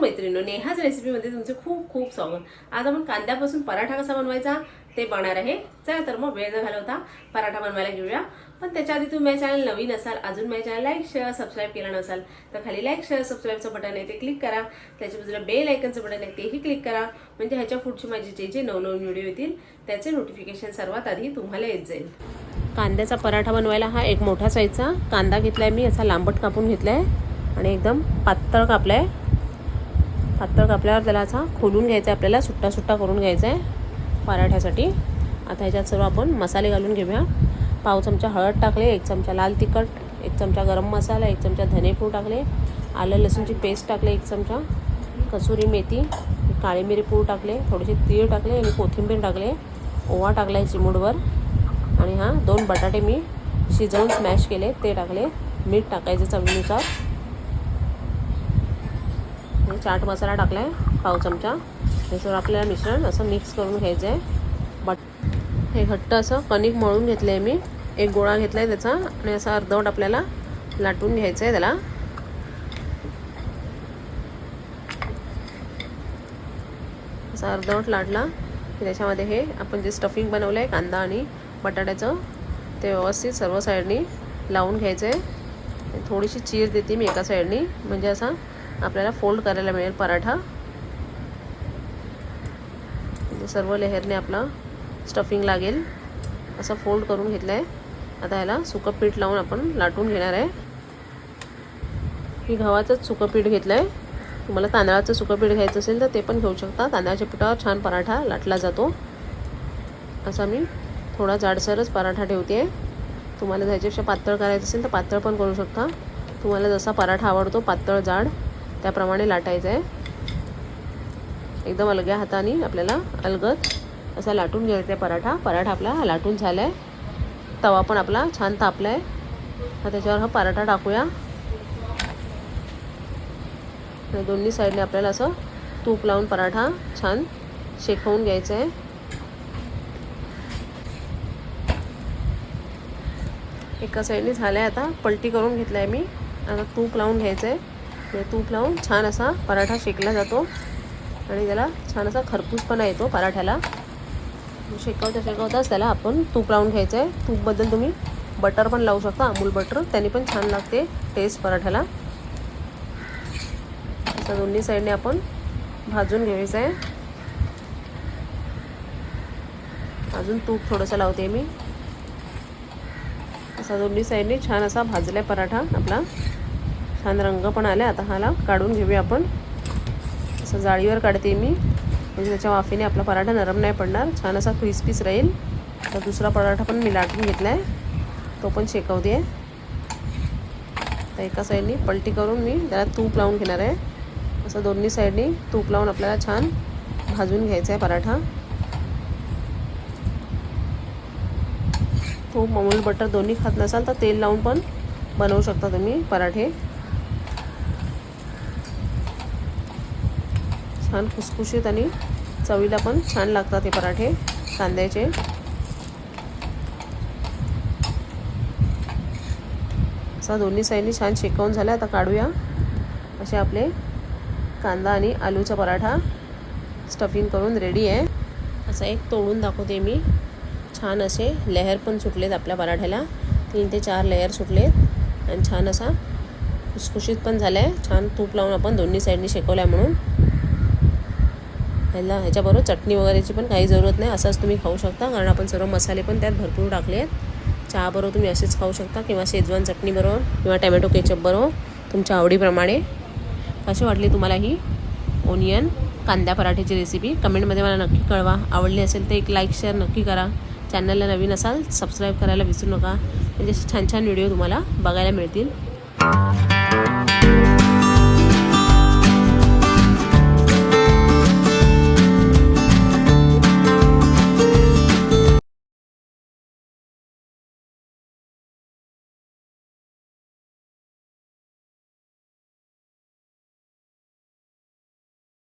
मैत्रिणी नेहाच रेसिपीमध्ये तुमचे खूप खूप स्वागत. आज आपण कांद्यापासून पराठा कसा बनवायचा ते बघणार आहे. चला तर मग वेळ न घालवता पराठा बनवायला घेऊया. पण त्याच्या आधी तुम्ही माझ्या चॅनल नवीन असाल अजून माझ्या चॅनल लाईक शेअर सबस्क्राईब केला नसाल तर खाली लाईक शेअर सबस्क्राईबचं बटन आहे ते क्लिक करा. त्याच्या बाजूला बेल आयकनचं बटन आहे तेही क्लिक करा. म्हणजे ह्याच्या पुढचे माझे जे जे नवनवीन व्हिडिओ येतील त्याचे नोटिफिकेशन सर्वात आधी तुम्हाला येत जाईल. कांद्याचा पराठा बनवायला हा एक मोठा साईजचा. कांदा घेतलाय मी असा लांबट कापून घेतलाय. आणि एकदम पातळ कापलाय. पातळ कापल्यावर त्याला असा खोलून घ्यायचा आहे आपल्याला सुट्टा सुट्टा करून घ्यायचा आहे पराठ्यासाठी. आता ह्याच्यात सर्व आपण मसाले घालून घेऊया. पाव चमचा हळद टाकले एक चमचा लाल तिखट एक चमचा गरम मसाला एक चमचा धनेपूड टाकले आलं लसूणची पेस्ट टाकले एक चमचा कसुरी मेथी काळी मिरी पूड टाकले थोडेसे तीळ टाकले आणि कोथिंबीर टाकले ओवा टाकला आहे चिमूडवर आणि हा दोन बटाटे मी शिजवून स्मॅश केले ते टाकले. मीठ टाकायचं चवीनुसार. चाट मसाला टाकला आहे पाव चमचा. हे आपल्याला मिश्रण असं मिक्स करून घ्यायचं आहे बट हे घट्ट असं कणिक मळून घेतलं आहे मी. एक गोळा घेतला आहे त्याचा आणि असं अर्धवट आपल्याला लाटून घ्यायचं आहे त्याला. असा अर्धवट लाटला की त्याच्यामध्ये हे आपण जे स्टफिंग बनवलं आहे कांदा आणि बटाट्याचं ते व्यवस्थित सर्व साईडनी लावून घ्यायचं आहे थोडीशी चीर देते मी एका साईडनी. म्हणजे असा आपल्याला फोल्ड करायला मिळेल पराठा. म्हणजे सर्व लेहरने आपला स्टफिंग लागेल. असं फोल्ड करून घेतलं आहे आता ह्याला सुकं पीठ लावून आपण लाटून घेणार आहे. मी गव्हाचंच सुकं पीठ घेतलं आहे तुम्हाला तांदळाचं सुकं पीठ घ्यायचं असेल तर ते पण घेऊ शकता. तांदळाच्या पिठावर छान पराठा लाटला जातो. असा मी थोडा जाडसरच पराठा ठेवते आहे तुम्हाला ह्याच्यापेक्षा पातळ करायचं असेल तर पातळ पण करू शकता. तुम्हाला जसा पराठा आवडतो पातळ जाड. त्याप्रमाणे लाटायचं आहे एकदम अलग्या हाताने आपल्याला अलगद असा लाटून घ्यायचा आहे पराठा. पराठा आपला लाटून झाला आहे तवा पण आपला छान तापला आहे त्याच्यावर हा पराठा टाकूया. दोन्ही साईडने आपल्याला असं तूप लावून पराठा छान शेकवून घ्यायचं आहे एका साईडने झालं आहे आता. पलटी करून घेतलं आहे मी. आता तूप लावून घ्यायचं आहे तूप लावून छान असा पराठा शेकला जातो. आणि त्याला छान असा खरपूसपणा येतो पराठ्याला. शेकवता शेकवताच त्याला आपण तूप लावून घ्यायचं आहे तूपबद्दल तुम्ही बटर पण लावू शकता अमूल बटर. त्याने पण छान लागते टेस्ट पराठ्याला. असं दोन्ही साईडने आपण भाजून घ्यायचं आहे अजून तूप थोडंसं लावते मी. असा दोन्ही साईडने छान असा भाजला पराठा आपला. छान रंग पण आला. आता हाला काढून घेऊया आपण. असं जाळीवर काढते मी. म्हणजे त्याच्या वाफेने आपला पराठा नरम नाही पडणार. छान असा क्रिस्पीस राहील. तर दुसरा पराठा पण मी लाटून घेतला आहे तो पण शेकवते आहे तर एका साईडनी पलटी करून मी त्याला तूप लावून घेणार आहे. असं दोन्ही साईडनी तूप लावून आपल्याला छान भाजून घ्यायचा आहे पराठा. तूप अमूल बटर दोन्ही खात नसाल तर तेल लावून पण बनवू शकता तुम्ही पराठे. छान खुसखुशीत आणि चवीला पण छान लागतात हे पराठे कांद्याचे. असा दोन्ही साईडनी छान शेकवून झाला आता काढूया. असे आपले कांदा आणि आलूचा पराठा स्टफिंग करून रेडी आहे. असा एक तोडून दाखवते मी. छान असे लेहर पण सुटलेत आपल्या पराठ्याला. तीन ते चार लेअर सुटलेत. आणि छान असा खुसखुशीत पण झाला आहे छान तूप लावून आपण दोन्ही साईडनी शेकवला आहे म्हणून. ह्याला ह्याच्याबरोबर चटणी वगैरेची पण काही जरूरत नाही असंच तुम्ही खाऊ शकता. कारण आपण सर्व मसाले पण त्यात भरपूर टाकले आहेत. चहाबरोबर तुम्ही असेच खाऊ शकता किंवा शेजवान चटणीबरोबर किंवा टॅमॅटो केचपबरोबर तुमच्या आवडीप्रमाणे. कशी वाटली तुम्हाला ही ओनियन कांद्या पराठ्याची रेसिपी कमेंटमध्ये मला नक्की कळवा. आवडली असेल तर एक लाईक शेअर नक्की करा. चॅनलला नवीन असाल सबस्क्राईब करायला विसरू नका. म्हणजे छान छान व्हिडिओ तुम्हाला बघायला मिळतील.